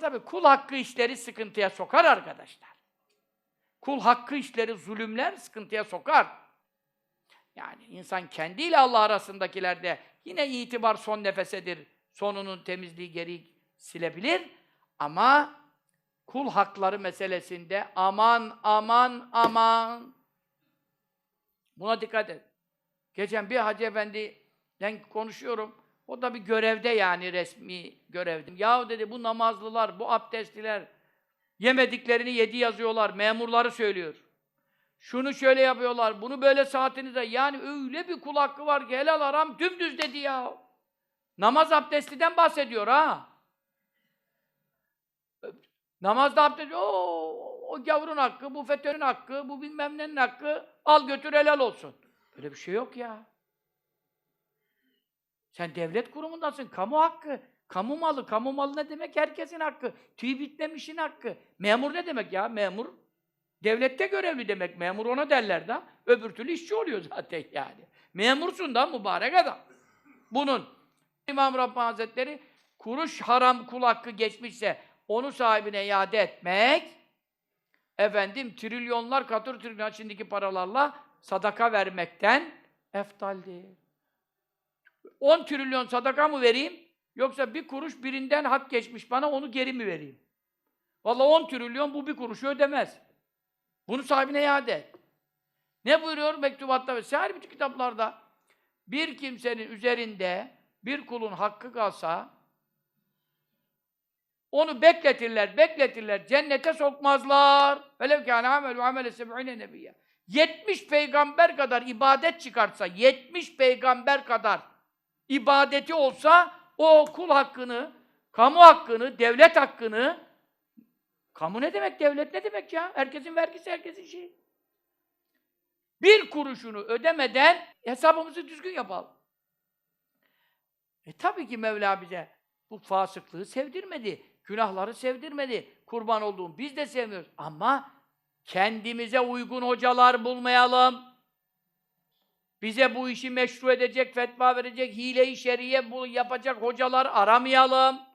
tabii kul hakkı işleri sıkıntıya sokar arkadaşlar. Kul hakkı işleri, zulümler sıkıntıya sokar. Yani insan kendiyle Allah arasındakilerde yine itibar son nefesedir. Sonunun temizliği geri silebilir. Ama kul hakları meselesinde aman aman aman buna dikkat et. Geçen bir hacı efendiden konuşuyorum. O da bir görevde yani resmi görevde. Yahu dedi bu namazlılar, bu abdestliler yemediklerini yedi yazıyorlar. Memurları söylüyor. Şunu şöyle yapıyorlar, bunu böyle saatinize. Yani öyle bir kul hakkı var ki helal aram dümdüz dedi ya. Namaz abdestliden bahsediyor ha. Namazda abdest, o o gavurun hakkı, bu FETÖ'nün hakkı, bu bilmem nenin hakkı, al götür helal olsun. Böyle bir şey yok ya. Sen devlet kurumundasın, kamu hakkı. Kamu malı, kamu malı ne demek? Herkesin hakkı. Tüy bitmemişin hakkı. Memur ne demek ya? Memur devlette görevli demek. Memur ona derler da. Öbür türlü işçi oluyor zaten yani. Memursun da mübarek adam. Bunun İmam Rabbani Hazretleri kuruş haram kul hakkı geçmişse onu sahibine iade etmek efendim trilyonlar katır trilyon şimdiki paralarla sadaka vermekten eftaldir. 10 trilyon sadaka mı vereyim? Yoksa bir kuruş birinden hak geçmiş bana onu geri mi vereyim? Vallahi 10 trilyon bu bir kuruşu ödemez. Bunu sahibine iade et. Ne buyuruyor mektubatta ve sair bütün kitaplarda? Bir kimsenin üzerinde bir kulun hakkı kalsa onu bekletirler, bekletirler, cennete sokmazlar. Velev kâne amelu amele seb'ine nebiyye. 70 peygamber kadar ibadet çıkartsa, 70 peygamber kadar ibadeti olsa o kul hakkını, kamu hakkını, devlet hakkını kamu ne demek, devlet ne demek ya? Herkesin vergisi, herkesin şeyi. Bir kuruşunu ödemeden hesabımızı düzgün yapalım. E tabii ki Mevla bize bu fasıklığı sevdirmedi. Günahları sevdirmedi. Kurban olduğum biz de sevmiyoruz. Ama kendimize uygun hocalar bulmayalım. Bize bu işi meşru edecek, fetva verecek, hile-i şeriye yapacak hocalar aramayalım.